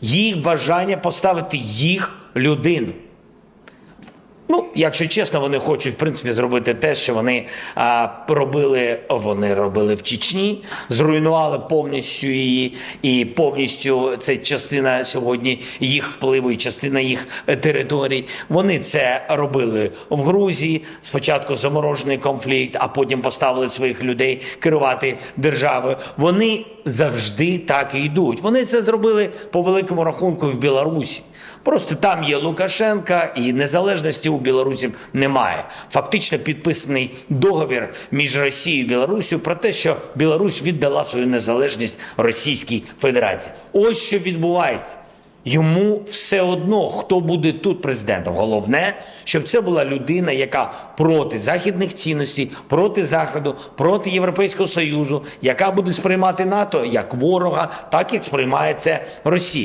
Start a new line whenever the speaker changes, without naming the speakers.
їх бажання поставити їх людину. Ну, якщо чесно, вони хочуть в принципі зробити те, що вони а, робили. Вони робили в Чечні, зруйнували повністю її, і повністю це частина сьогодні їх впливу і частина їх е, територій. Вони це робили в Грузії. Спочатку заморожений конфлікт, а потім поставили своїх людей керувати державою. Вони завжди так і йдуть. Вони це зробили по великому рахунку в Білорусі. Просто там є Лукашенка, і незалежності у білорусів немає. Фактично підписаний договір між Росією і Білорусією про те, що Білорусь віддала свою незалежність Російській Федерації. Ось що відбувається. Йому все одно, хто буде тут президентом. Головне, щоб це була людина, яка проти західних цінностей, проти Заходу, проти Європейського Союзу, яка буде сприймати НАТО як ворога, так як сприймає це Росія.